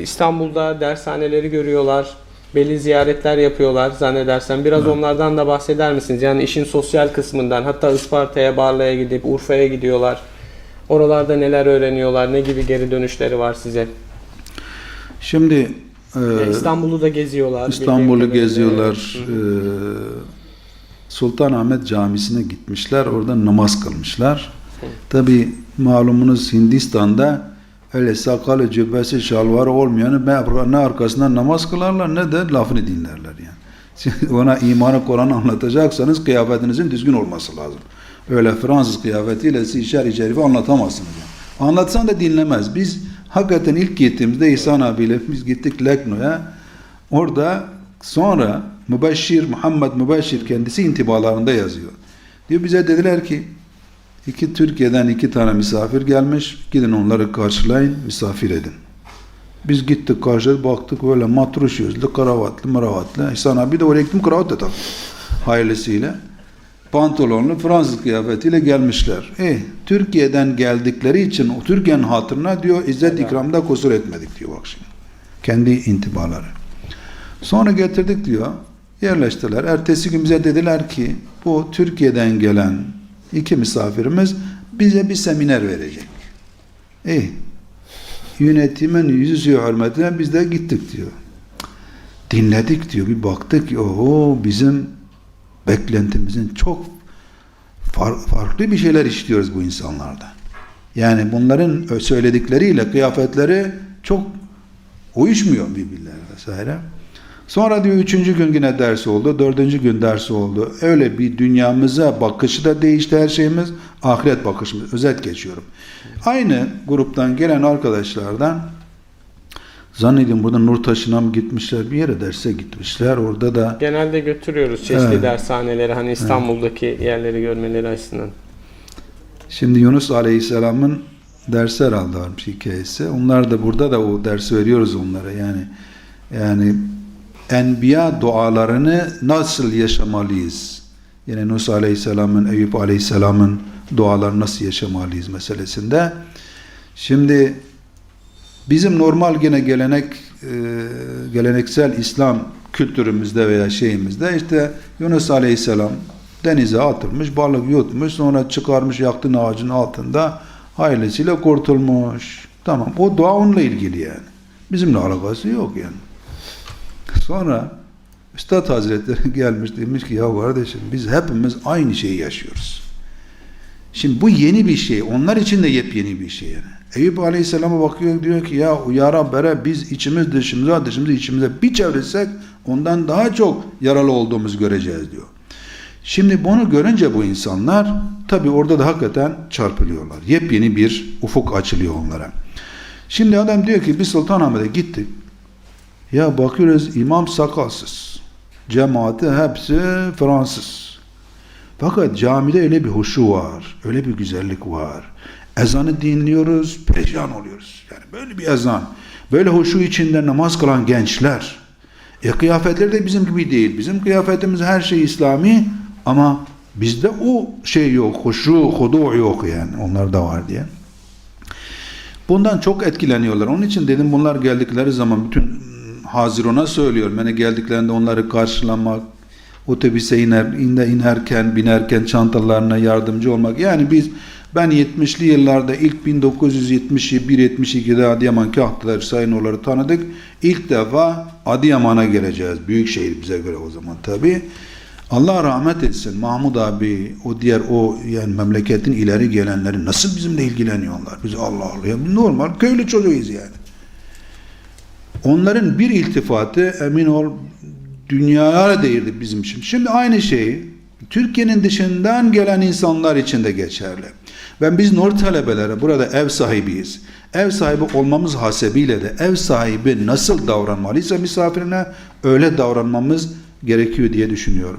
İstanbul'da dershaneleri görüyorlar. Belli ziyaretler yapıyorlar zannedersem. Biraz onlardan da bahseder misiniz? Yani işin sosyal kısmından hatta Isparta'ya, Barla'ya gidip Urfa'ya gidiyorlar. Oralarda neler öğreniyorlar? Ne gibi geri dönüşleri var size? Şimdi e, İstanbul'u da geziyorlar. İstanbul'u geziyorlar. E, Sultanahmet Camisi'ne gitmişler. Orada namaz kılmışlar. Tabi malumunuz Hindistan'da öyle sakalı, cübbesi, şalvarı olmayanı ne arkasından namaz kılarlar ne de lafını dinlerler yani. Siz ona imanı Kur'an anlatacaksanız kıyafetinizin düzgün olması lazım. Öyle Fransız kıyafetiyle siz şer-i şerifi anlatamazsınız. Yani. Anlatsan da dinlemez. Biz hakikaten ilk gittiğimizde İhsan abiyle biz gittik Lekno'ya. Orada sonra Mübeşşir, Muhammed Mübeşşir kendisi intibalarında yazıyor. Diyor bize dediler ki iki Türkiye'den iki tane misafir gelmiş. Gidin onları karşılayın, misafir edin. Biz gittik karşıladık baktık böyle matruş yüzlü, kravatlı, maravatlı. İhsan abi de oraya gittim kravat da tabii. Hayırlısıyla. Pantolonlu Fransız kıyafetiyle gelmişler. E, Türkiye'den geldikleri için o Türkiye'nin hatırına diyor İzzet ikramda kusur etmedik diyor bak şimdi. Kendi intibaları. Sonra getirdik diyor. Yerleştiler. Ertesi gün bize dediler ki bu Türkiye'den gelen iki misafirimiz bize bir seminer verecek. İyi. Yönetimin yüzü hürmetine biz de gittik diyor. Dinledik diyor. Bir baktık oho bizim beklentimizin çok far- farklı bir şeyler işliyoruz bu insanlardan. Yani bunların söyledikleriyle kıyafetleri çok uyuşmuyor birbirlerine vesaire. Sonra diyor üçüncü gün yine ders oldu, dördüncü gün ders oldu. Öyle bir dünyamıza bakışı da değişti her şeyimiz, ahiret bakışımız. Özet geçiyorum. Aynı gruptan gelen arkadaşlardan zannediyorum burada Nurtaşı'na mı gitmişler bir yere derse gitmişler. Orada da Genelde götürüyoruz çeşitli Evet. dershaneleri hani İstanbul'daki yerleri görmeleri açısından. Şimdi Yunus Aleyhisselam'ın dersi herhalde varmış hikayesi. Onlar da burada da o dersi veriyoruz onlara. Yani yani enbiya dualarını nasıl yaşamalıyız? Yani Yunus Aleyhisselam'ın, Eyüp Aleyhisselam'ın dualarını nasıl yaşamalıyız meselesinde. Şimdi bizim normal gene gelenek e, geleneksel İslam kültürümüzde veya şeyimizde işte Yunus Aleyhisselam denize atılmış, balık yutmuş, sonra çıkarmış yaktığın ağacın altında ailesiyle kurtulmuş. Tamam, o dua onunla ilgili yani. Bizimle alakası yok yani. Sonra Üstad Hazretleri gelmiş demiş ki ya kardeşim biz hepimiz aynı şeyi yaşıyoruz. Şimdi bu yeni bir şey. Onlar için de yepyeni bir şey yani. Eyüp Aleyhisselam'a bakıyor diyor ki ya ya Rabbere biz içimiz dışımıza dışımızı içimize bir çevirsek ondan daha çok yaralı olduğumuzu göreceğiz diyor. Şimdi bunu görünce bu insanlar tabi orada da hakikaten çarpılıyorlar. Yepyeni bir ufuk açılıyor onlara. Şimdi adam diyor ki biz Sultanahmet'e gittik. Ya bakıyoruz imam sakalsız. Cemaati hepsi Fransız. Fakat camide öyle bir huşu var. Öyle bir güzellik var. Ezanı dinliyoruz, perişan oluyoruz. Yani böyle bir ezan. Böyle huşu içinde namaz kılan gençler. E kıyafetleri de bizim gibi değil. Bizim kıyafetimiz her şey İslami ama bizde o şey yok. Huşu, hudu yok yani. Onlar da var diye. Bundan çok etkileniyorlar. Onun için dedim bunlar geldikleri zaman bütün Hazirona söylüyorum. Yani geldiklerinde onları karşılamak, otobüse iner, iner, inerken, binerken çantalarına yardımcı olmak. Yani biz ben 70'li yıllarda ilk 1971-72'de Adıyaman Kahtılar Sayınoğulları tanıdık. İlk defa Adıyaman'a geleceğiz. Büyük şehir bize göre o zaman tabi. Allah rahmet etsin Mahmud abi o diğer o yani memleketin ileri gelenleri nasıl bizimle ilgileniyorlar? Biz Allah Allah ya normal köylü çocuğuyuz yani. Onların bir iltifatı emin ol dünyaya değirdi bizim için. Şimdi aynı şey Türkiye'nin dışından gelen insanlar için de geçerli. Ben biz Nur talebelere burada ev sahibiyiz. Ev sahibi olmamız hasebiyle de ev sahibi nasıl davranmalıysa misafirine öyle davranmamız gerekiyor diye düşünüyorum.